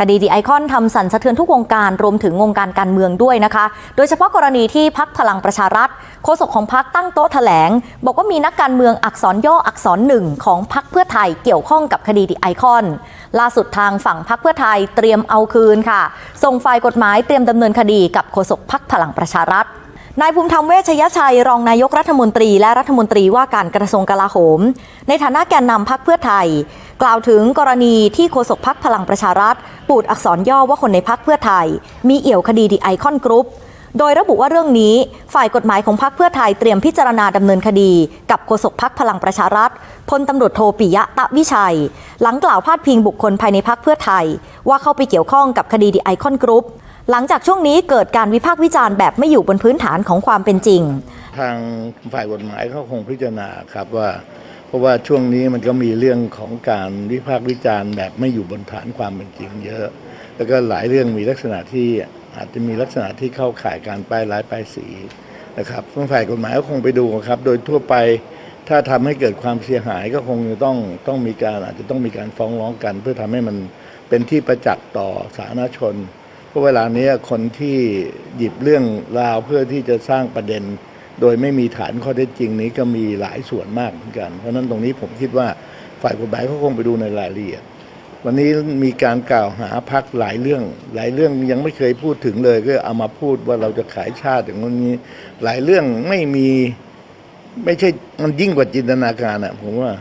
คดีดีไอคอนทำสั่นสะเทือนทุกวงการรวมถึงวงการการเมืองด้วยนะคะ โดยเฉพาะกรณีที่พักพลังประชารัฐโฆษกของพักตั้งโต๊ะแถลง บอกว่ามีนักการเมืองอักษรย่ออักษรหนึ่งของพักเพื่อไทยเกี่ยวข้องกับคดีดีไอคอน ล่าสุดทางฝั่งพักเพื่อไทยเตรียมเอาคืนค่ะ ส่งฝ่ายกฎหมายเตรียมดำเนินคดีกับโฆษกพักพลังประชารัฐ นายภูมิธรรมเวชยชัย รองนายกรัฐมนตรี และรัฐมนตรีว่าการกระทรวงกลาโหม ในฐานะแกนนำพักเพื่อไทย กล่าวถึงกรณีที่โฆษกพักพลังประชารัฐ ปูดอักษรย่อว่าคนในพักเพื่อไทย มีเอี่ยวคดีดีไอคอนกรุ๊ปโดยระบุว่าเรื่องนี้ ฝ่ายกฎหมายของพักเพื่อไทยเตรียมพิจารณาดำเนินคดี กับโฆษกพักพลังประชารัฐพลตำรวจโทปิยะตะวิชัย หลังกล่าวพาดพิงบุคคลภายในพักเพื่อไทย ว่าเข้าไปเกี่ยวข้องกับคดีดีไอคอนกรุ๊ป หลังจากช่วงนี้เกิดการวิพากษ์วิจารณ์แบบไม่อยู่บนพื้นฐานของความเป็นจริง ทางฝ่ายกฎหมายเขาคงพิจารณาครับว่า เพราะว่าช่วงนี้มันก็มีเรื่องของการวิพากษ์วิจารณ์แบบไม่อยู่บนฐานความเป็นจริง เยอะ แล้วก็หลายเรื่องมีลักษณะที่อาจจะมีลักษณะที่เข้าข่ายการป้ายร้ายป้ายสีนะครับฝ่ายกฎหมายก็คงไปดูครับ โดยทั่วไปถ้าทำให้เกิดความเสียหายก็คงจะต้องต้องมีการอาจจะต้องมีการฟ้องร้องกัน เพื่อทำให้มันเป็นที่ประจักษ์ต่อสาธารณชน ราะเวลานี้คนที่หยิบเรื่องราวเพื่อที่จะสร้างประเด็น โดยไม่มีฐานข้อเท็จจริงนี้ก็มีหลายส่วนมากเหมือนกัน เพราะนั้นตรงนี้ผมคิดว่าฝ่ายกฎหมายเขาคงไปดูในรายละเอียด วันนี้มีการกล่าวหาพักหลายเรื่อง หลายเรื่องยังไม่เคยพูดถึงเลย ก็เอามาพูดว่าเราจะขายชาติอย่างนี้ หลายเรื่องไม่มีไม่ใช่มันยิ่งกว่าจินตนาการอะผมว่า